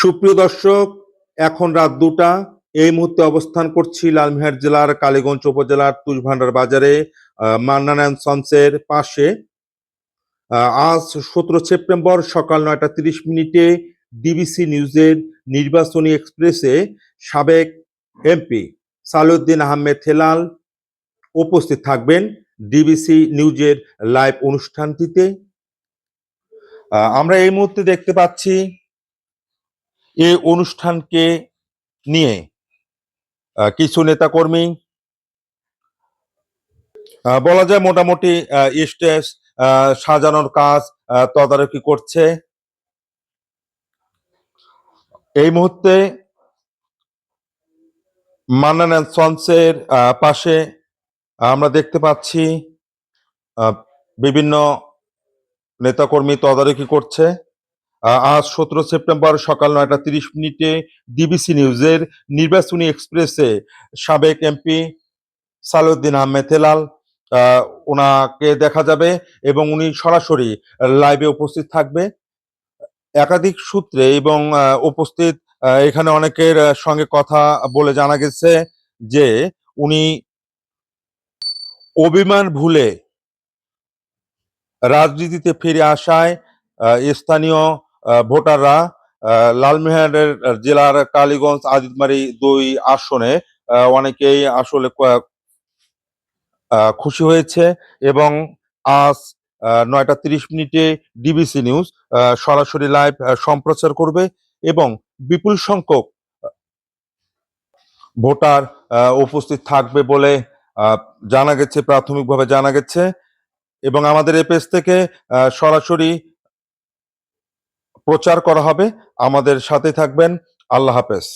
সুপ্রিয় দর্শক, এখন রাত দুটা। এই মুহূর্তে অবস্থান করছি লালমিহাট জেলার কালীগঞ্জ উপজেলার তুষভান্ডার বাজারে মান্নানায়ন মান্নান সন্সের পাশে। আজ সতেরো সেপ্টেম্বর সকাল নয়টা তিরিশ মিনিটে ডিবিসি নিউজের নির্বাচনী এক্সপ্রেসে সাবেক এমপি সালউদ্দিন আহমেদ হেলাল উপস্থিত থাকবেন ডিবিসি নিউজের লাইভ অনুষ্ঠানটিতে। আমরা এই মুহূর্তে দেখতে পাচ্ছি এই অনুষ্ঠানকে নিয়ে কিছু নেতাকর্মী বলা যায় মোটামুটি স্টেজ সাজানোর কাজ তদারকি করছে। এই মুহূর্তে মান্নান সন্সের পাশে আমরা দেখতে পাচ্ছি বিভিন্ন নেতাকর্মী তদারকি করছে। আজ সতেরো সেপ্টেম্বর সকাল নয়টা তিরিশ মিনিটে ডিবিসি নিউজের নির্বাচনী এক্সপ্রেসে সাবেক এমপি সালউদ্দিন আহমেদ হেলাল ওনাকে দেখা যাবে এবং উনি সরাসরি লাইভে উপস্থিত থাকবে। একাধিক সূত্রে এবং উপস্থিত এখানে অনেকের সঙ্গে কথা বলে জানা গেছে যে উনি অভিমান ভুলে রাজনীতিতে ফিরে আসায় স্থানীয় ভোটাররা লালমিহারের জেলার কালীগঞ্জ আদিতমারি দুই আসনে অনেকেই আসলে খুশি হয়েছে এবং আজ নয়টা তিরিশ মিনিটে ডিবিসি নিউজ সরাসরি লাইভ সম্প্রচার করবে এবং বিপুল সংখ্যক ভোটার উপস্থিত থাকবে বলে জানা গেছে, প্রাথমিকভাবে জানা গেছে এবং আমাদের এ পেজ থেকে সরাসরি প্রচার করা হবে। আমাদের সাথে থাকবেন। আল্লাহ হাফেজ।